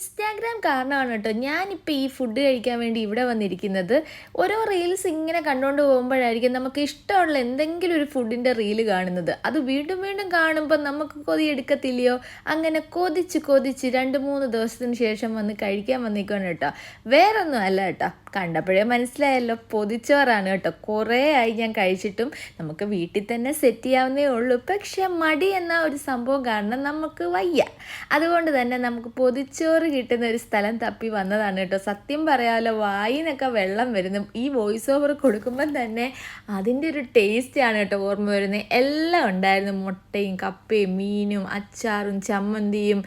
Instagram കാരണമാണ് കേട്ടോ ഞാനിപ്പോൾ ഈ ഫുഡ് കഴിക്കാൻ വേണ്ടി ഇവിടെ വന്നിരിക്കുന്നത്. ഓരോ റീൽസ് ഇങ്ങനെ കണ്ടുകൊണ്ട് പോകുമ്പോഴായിരിക്കും നമുക്ക് ഇഷ്ടമുള്ള എന്തെങ്കിലും ഒരു ഫുഡിന്റെ റീൽ കാണുന്നത്. അത് വീണ്ടും വീണ്ടും കാണുമ്പോൾ നമുക്ക് കൊതി എടുക്കത്തില്ലയോ അങ്ങനെ കൊതിച്ച് കൊതിച്ച് രണ്ട് മൂന്ന് ദിവസത്തിന് ശേഷം വന്ന് കഴിക്കാൻ വന്നിരിക്കുകയാണ് കേട്ടോ. വേറൊന്നും അല്ല കേട്ടോ. കണ്ടപ്പോഴേ മനസ്സിലായല്ലോ പൊതിച്ചോറാണ് കേട്ടോ. കുറേ ആയി ഞാൻ കഴിച്ചിട്ടും നമുക്ക് വീട്ടിൽ തന്നെ സെറ്റ് ചെയ്യാവുന്നേ ഉള്ളൂ. പക്ഷേ മടി എന്ന ഒരു സംഭവം കാരണം നമുക്ക് വയ്യ. അതുകൊണ്ട് തന്നെ നമുക്ക് പൊതിച്ചോറ് കിട്ടുന്ന ഒരു സ്ഥലം തപ്പി വന്നതാണ് കേട്ടോ. സത്യം പറയാമല്ലോ വായിന്നൊക്കെ വെള്ളം വരുന്നു. ഈ വോയിസ് ഓവർ കൊടുക്കുമ്പം തന്നെ അതിന്റെ ഒരു ടേസ്റ്റാണ് കേട്ടോ ഓർമ്മ വരുന്നത്. എല്ലാം ഉണ്ടായിരുന്നു. മുട്ടയും കപ്പയും മീനും അച്ചാറും ചമ്മന്തിയും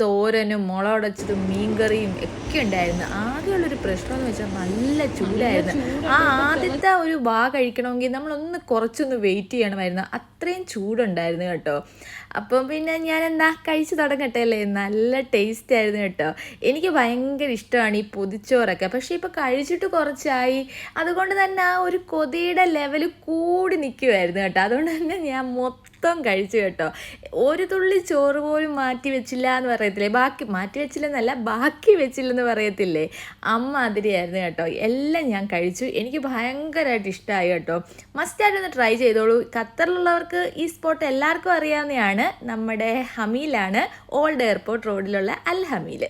തോരനും മുളകുടച്ചതും മീൻകറിയും ഒക്കെ ഉണ്ടായിരുന്നു. ആകെയുള്ളൊരു പ്രശ്നം എന്ന് വെച്ചാൽ നല്ല ചൂടായിരുന്നു. ആ ആദ്യത്തെ ഒരു വാ കഴിക്കണമെങ്കിൽ നമ്മളൊന്ന് കുറച്ചൊന്ന് വെയിറ്റ് ചെയ്യണമായിരുന്നു. അത്രയും ചൂടുണ്ടായിരുന്നു കേട്ടോ. അപ്പം പിന്നെ ഞാൻ എന്താ കഴിച്ചു തുടങ്ങട്ടെ അല്ലേ? നല്ല ടേസ്റ്റ് ആയിരുന്നു കേട്ടോ. എനിക്ക് ഭയങ്കര ഇഷ്ടമാണ് ഈ പൊതിച്ചോറൊക്കെ. പക്ഷേ ഇപ്പോൾ കഴിച്ചിട്ട് കുറച്ചായി. അതുകൊണ്ട് തന്നെ ആ ഒരു കൊതിയുടെ ലെവൽ കൂടി നിൽക്കുമായിരുന്നു കേട്ടോ. അതുകൊണ്ട് തന്നെ ഞാൻ മൊത്തം കഴിച്ചു കേട്ടോ. ഒരു തുള്ളി ചോറ് പോലും മാറ്റി വെച്ചില്ല എന്ന് പറയത്തില്ലേ? ബാക്കി മാറ്റി വെച്ചില്ലെന്നല്ല ബാക്കി വെച്ചില്ലെന്ന് പറയത്തില്ലേ? അമ്മ അതിരിയായിരുന്നു കേട്ടോ. എല്ലാം ഞാൻ കഴിച്ചു. എനിക്ക് ഭയങ്കരമായിട്ട് ഇഷ്ടമായി കേട്ടോ. മസ്റ്റായിട്ടൊന്ന് ട്രൈ ചെയ്തോളൂ. ഖത്തറിലുള്ളവർക്ക് ഈ സ്പോട്ട് എല്ലാവർക്കും അറിയാവുന്നതാണ്. നമ്മുടെ ഹമീലാണ് ഓൾഡ് എയർപോർട്ട് റോഡിലുള്ള അൽ ഹമീൽ